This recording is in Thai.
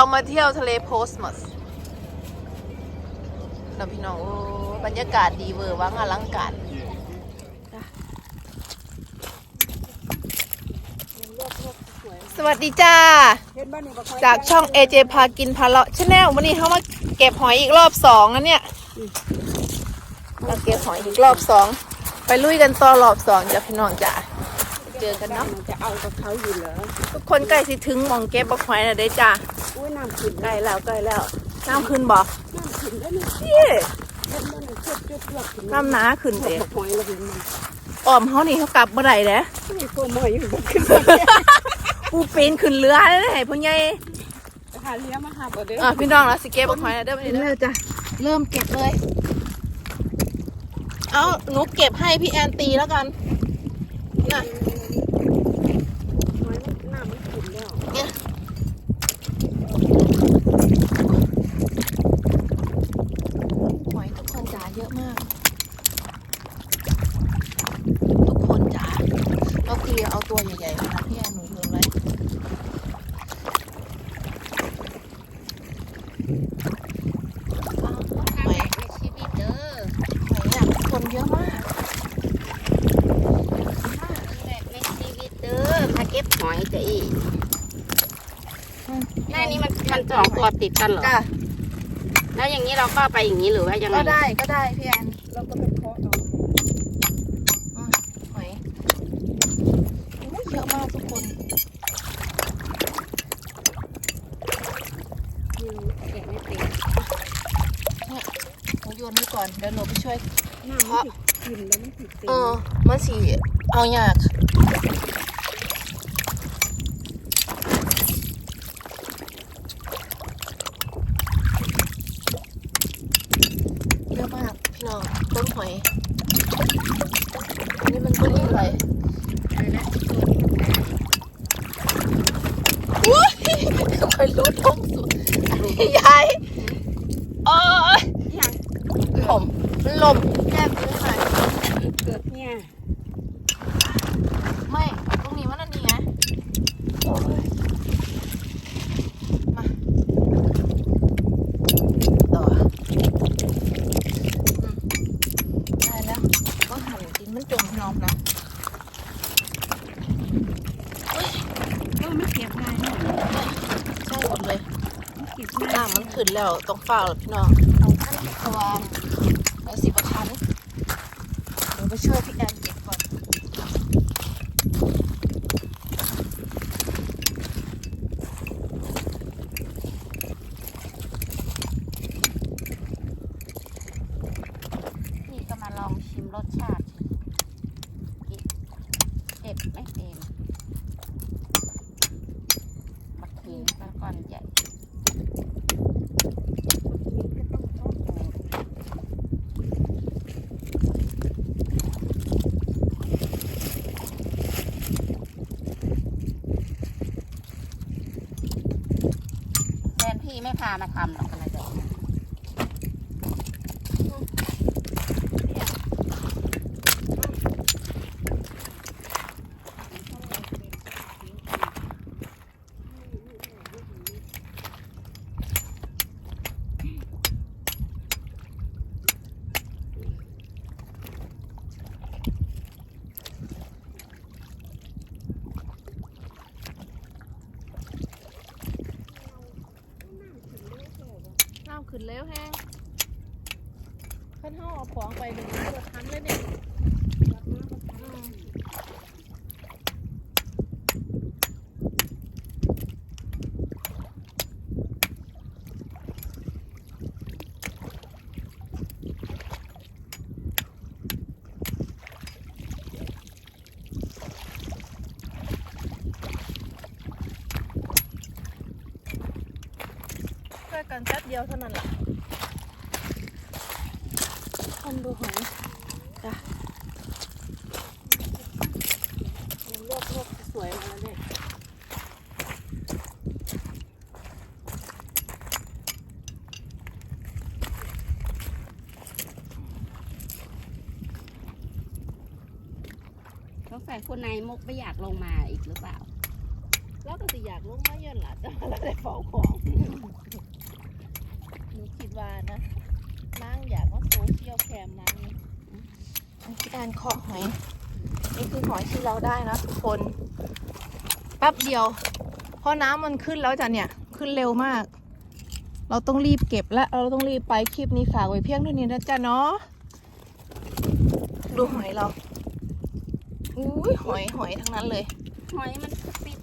เรามาเที่ยวทะเลโพสต์มัสนะพี่น้องโอ้บรรยากาศดีเวอร์วังอลังการสวัสดีจ้าเห็นบ้านนี่บ่ค่อยจากช่อง AJ พากินพาเลาะชาแนลวันนี้เขามาเก็บหอยอีกรอบสองนะเนี่ยมาเก็บหอยอีกรอบสอง ไปลุยกันต่อรอบสองจ้ะพี่น้องจ้าเจอกันเนาะมันจะเอากับเขาอยู่เหรอทุกคนใกล้สิถึงหมองเก็บบักหอยแล้วเด้อจ้า อุ้ยน้ำขึ้นใกล้แล้วใกล้แล้วน้ำขึ้นบ่น้ำขึ้นแล้วนี่พี่เห็นบ้านนี่จุดจุดหลับขึ้นน้ำหนาขึ้นเด็เด้กหอยระเบิดมันอ้อมเขานี่เขากลับบ่ได้เด้นี่ตัวหมอยอยู่บ่ขึ้นปูปีนขึ้นเรือเลยให้พ่อใหญ่หาเลี้ยมาหาบ่เด้ออะพี่น้องแล้วสิเก็บบักหอยแล้วเด้อวันนี้เด้อจ้ะเริ่มเก็บเลย เอาหนูเก็บให้พี่แอนตีแล้วกันน่ะหอยมันน้ำมันขึ้นแล้วเนี่ยหอยทุกคนจ๋าเยอะมาก ทุกคนจ๋าเราคือเอาตัว ใหญ่ๆมานะพี่แอนหนูลืมไว้อ้าวหอยในชีวิตเด้อหอยอะคนเยอะมากแรกในชีวิตเด้อมาเก็บหอยจะอีกหน้านี้มันมันสองตัวติดกันเหรอ จ้ะแล้วอย่างนี้เราก็ไปอย่างนี้หรือว่ายังไงก็ได้ก็ได้พี่แอนเราก็ไปเคาะเอา อะหอยอุ๊ยเยอะมาก ทุกคนไม่รู้แกะไม่เป็นหนูโยนไว้ก่อน เดี๋ยวหนูไปช่วย น้ำมันติดขึ้นแล้วมันติดเต็มเออมันสีเอายากเยอะมากพี่น้องต้นหอยอันนี้มันต้นอะไร อะไรนะตัวนี้มัน อุ้ยคอยรู้ท้องสุดยายโอ้ยอย่างลมมันลมแก้มซื้อหน่อย เกิดเนี่ย ไม่ ตรงนี้มันอันนี้ไงโอ้ยมา ต่ออืมได้แล้วก็หั่นดินมันจมน้องนะ เออไม่เก็บง่ายเนี่ย ใช่หมดเลย ไม่เก็บง่าย น้ำมันขึ้นแล้วต้องฝ้าแล้วพี่น้องเอาท่านเพราะว่าเอาสิประคันเดี๋ยวไปช่วยพี่แอนเก็บก่อนนี่ก็มาลองชิมรสชาติเก็บไม่เป็นบักขีนก้อนใหญ่ ไม่พามาทำหรอกอะไร ขึ้นแล้วแห้งขั้นห้าเอาของไปหนึ่งตัวทันเลยเนี่ยอืมแค่ กันแป๊บเดียวเท่านั้นแหละคนดูหอยจ้ะเลือกเลือกสวยมาแล้วเนี่ยเขาใส่คนในมุกไม่อยากลงมาอีกหรือเปล่า แล้วก็สิอยากลงมาเยินล่ะแต่ว่าเราได้เฝ้าของ ว่านะนางอยากว่าโซเชียลแคมนางนี่การเคาะหอยนี่คือหอยที่เราได้นะทุกคนแป๊บเดียว เพราะน้ำมันขึ้นแล้วจ้ะเนี่ยขึ้นเร็วมาก เราต้องรีบเก็บและเราต้องรีบไปคลิปนี้ฝากไว้เพียงเท่านี้นะจ๊ะเนาะดูหอยเราอุ้ยหอยหอยทั้งนั้นเลย หอยมันปิด